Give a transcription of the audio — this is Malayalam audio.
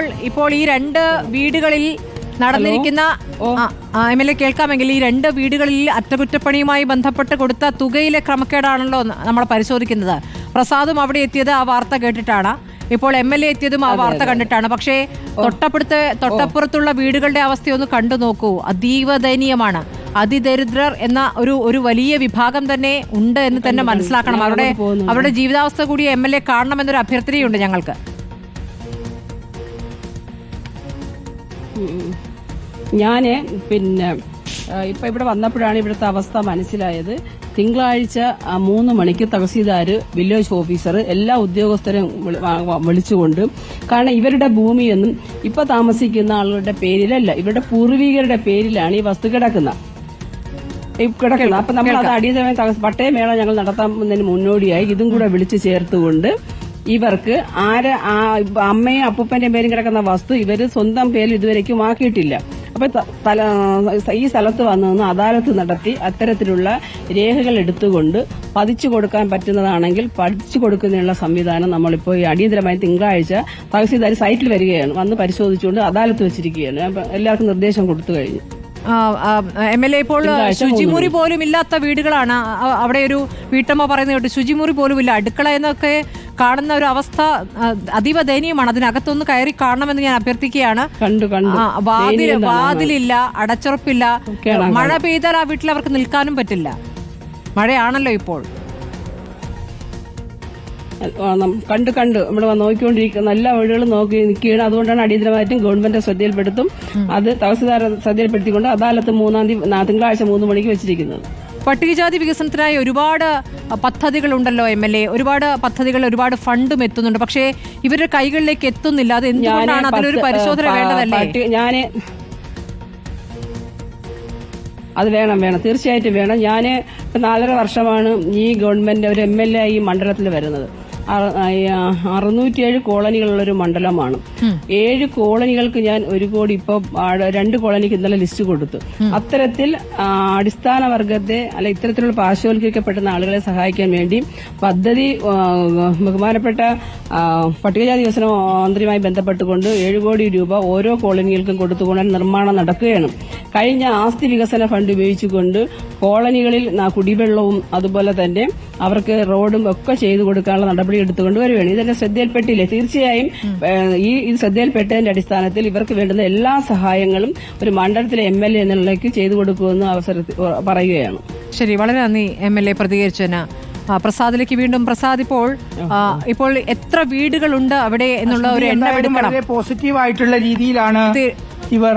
ഇപ്പോൾ ഇപ്പോൾ ഈ രണ്ട് വീടുകളിൽ നടന്നിരിക്കുന്ന എം എൽ എ കേൾക്കാമെങ്കിൽ ഈ രണ്ട് വീടുകളിൽ അറ്റകുറ്റപ്പണിയുമായി ബന്ധപ്പെട്ട് കൊടുത്ത തുകയിലെ ക്രമക്കേടാണല്ലോ നമ്മൾ പരിശോധിക്കുന്നത്. പ്രസാദും അവിടെ എത്തിയത് ആ വാർത്ത കേട്ടിട്ടാണ്. ഇപ്പോൾ എം എൽ എ എത്തിയതും ആ വാർത്ത കണ്ടിട്ടാണ്. പക്ഷേ തൊട്ടപ്പുറത്തെ തൊട്ടപ്പുറത്തുള്ള വീടുകളുടെ അവസ്ഥയൊന്ന് കണ്ടു നോക്കൂ. അതീവ ദയനീയമാണ് അതിദരിദ്രർ എന്ന ഒരു ഒരു വലിയ വിഭാഗം തന്നെ ഉണ്ട് എന്ന് തന്നെ മനസ്സിലാക്കണം. അവരുടെ അവരുടെ ജീവിതാവസ്ഥ കൂടി എം എൽ എ കാണണമെന്നൊരു അഭ്യർത്ഥനയുണ്ട് ഞങ്ങൾക്ക്. ഞാൻ പിന്നെ ഇപ്പം ഇവിടെ വന്നപ്പോഴാണ് ഇവിടുത്തെ അവസ്ഥ മനസ്സിലായത്. തിങ്കളാഴ്ച മൂന്ന് മണിക്ക് തഹസീൽദാർ വില്ലേജ് ഓഫീസർ എല്ലാ ഉദ്യോഗസ്ഥരും വിളി- വാ- വാ- വിളിച്ചുകൊണ്ട് കാരണം ഇവരുടെ ഭൂമിയൊന്നും ഇപ്പൊ താമസിക്കുന്ന ആളുകളുടെ പേരിലല്ല ഇവരുടെ പൂർവികരുടെ പേരിലാണ് ഈ വസ്തു കിടക്കുന്നത്. കിടക്കുന്നത്. അപ്പൊ നമ്മൾ അത് അടിയന്തരമായി പട്ടയമേള ഞങ്ങൾ നടത്താൻ മുന്നോടിയായി. ഇതും കൂടെ വിളിച്ചു ചേർത്തുകൊണ്ട് ഇവർക്ക് ആര് ആ അമ്മയും അപ്പൂപ്പന്റെയും പേരും കിടക്കുന്ന വസ്തു ഇവർ സ്വന്തം പേരിൽ ഇതുവരേക്കും ആക്കിയിട്ടില്ല അപ്പൊ ഈ സ്ഥലത്ത് വന്നു നിന്ന് അദാലത്ത് നടത്തി അത്തരത്തിലുള്ള രേഖകൾ എടുത്തുകൊണ്ട് പതിച്ചു കൊടുക്കാൻ പറ്റുന്നതാണെങ്കിൽ പതിച്ചു കൊടുക്കുന്നതിനുള്ള സംവിധാനം നമ്മളിപ്പോൾ ഈ അടിയന്തരമായി തിങ്കളാഴ്ച തഹസീൽദാർ സൈറ്റിൽ വരികയാണ്. വന്ന് പരിശോധിച്ചുകൊണ്ട് അദാലത്ത് വെച്ചിരിക്കുകയാണ്. എല്ലാവർക്കും നിർദ്ദേശം കൊടുത്തു കഴിഞ്ഞു. എം എൽ എ ഇപ്പോൾ ശുചിമുറി പോലും ഇല്ലാത്ത വീടുകളാണ്. അവിടെ ഒരു വീട്ടമ്മ പറയുന്നത് കേട്ട് ശുചിമുറി പോലും ഇല്ല. അടുക്കള എന്നൊക്കെ കാണുന്ന ഒരു അവസ്ഥ അതീവ ദയനീയമാണ്. അതിനകത്തൊന്ന് കയറി കാണണമെന്ന് ഞാൻ അഭ്യർത്ഥിക്കുകയാണ്. കണ്ടു കണ്ടു. വാതിൽ വാതിലില്ല അടച്ചുറപ്പില്ല. മഴ പെയ്താൽ ആ വീട്ടിൽ അവർക്ക് നിൽക്കാനും പറ്റില്ല. മഴയാണല്ലോ ഇപ്പോൾ. കണ്ട് കണ്ട്. നമ്മൾ നോക്കിക്കൊണ്ടിരിക്കുന്ന എല്ലാ വീടുകളും നോക്കി നിൽക്കുകയാണ്. അതുകൊണ്ടാണ് അടിയന്തരമായിട്ടും ഗവൺമെന്റ് ശ്രദ്ധയിൽപ്പെടുത്തും. അത് തഹസിൽദാർ ശ്രദ്ധയിൽപ്പെടുത്തിക്കൊണ്ട് അദാലത്ത് മൂന്നാം തീയതി തിങ്കളാഴ്ച മൂന്ന് മണിക്ക് വെച്ചിരിക്കുന്നത്. പട്ടികജാതി വികസനത്തിനായി ഒരുപാട് പദ്ധതികളുണ്ടല്ലോ എം എൽ എ. ഒരുപാട് പദ്ധതികൾ ഒരുപാട് ഫണ്ടും എത്തുന്നുണ്ട്. പക്ഷേ ഇവരുടെ കൈകളിലേക്ക് എത്തുന്നില്ല. അത് എന്തുകൊണ്ടാണ് അതിലൊരു പരിശോധന വേണ്ടതല്ലേ? ഞാൻ അത് വേണം വേണം. തീർച്ചയായിട്ടും വേണം. ഞാൻ നാലര വർഷമാണ് ഈ ഗവൺമെന്റ് ഒരു എം എൽ എ ഈ മണ്ഡലത്തിൽ വരുന്നത്. അറുന്നൂറ്റിയേഴ് കോളനികളുള്ള ഒരു മണ്ഡലമാണ് ഏഴ് കോളനികൾക്ക് ഞാൻ ഒരു കോടി ഇപ്പൊ രണ്ട് കോളനിക്ക് ഇന്നലെ ലിസ്റ്റ് കൊടുത്തു. അത്തരത്തിൽ അടിസ്ഥാന വർഗത്തെ അല്ല ഇത്തരത്തിലുള്ള പാർശ്വവൽക്കരിക്കപ്പെടുന്ന ആളുകളെ സഹായിക്കാൻ വേണ്ടി പദ്ധതി ബഹുമാനപ്പെട്ട പട്ടികജാതി വികസന മന്ത്രിയുമായി ബന്ധപ്പെട്ടുകൊണ്ട് ഏഴ് കോടി രൂപ ഓരോ കോളനികൾക്കും കൊടുത്തുകൊണ്ട് നിർമ്മാണം നടക്കുകയാണ്. കഴിഞ്ഞ ആസ്തി വികസന ഫണ്ട് ഉപയോഗിച്ചുകൊണ്ട് കോളനികളിൽ കുടിവെള്ളവും അതുപോലെ തന്നെ അവർക്ക് റോഡും ഒക്കെ ചെയ്തു കൊടുക്കാനുള്ള നടപടി എടുത്തുകൊണ്ട് വരികയാണ്. ഇതെല്ലാം ശ്രദ്ധയിൽപ്പെട്ടില്ലേ? തീർച്ചയായും ഈ ഇത് ശ്രദ്ധയിൽപ്പെട്ടതിന്റെ അടിസ്ഥാനത്തിൽ ഇവർക്ക് വേണ്ടുന്ന എല്ലാ സഹായങ്ങളും ഒരു മണ്ഡലത്തിലെ എം എൽ എ എന്നുള്ളതിലേക്ക് ചെയ്തു കൊടുക്കുമെന്ന് അവസരത്തിൽ പറയുകയാണ്. ശരി വളരെ നന്ദി എം എൽ എ പ്രതികരിച്ചതിന്. പ്രസാദിലേക്ക് വീണ്ടും പ്രസാദ് ഇപ്പോൾ ഇപ്പോൾ എത്ര വീടുകളുണ്ട് അവിടെ എന്നുള്ള ഒരു എണ്ണം എന്തായാലും എടുക്കണം. വളരെ പോസിറ്റീവ് ആയിട്ടുള്ള രീതിയിലാണ് ഇവർ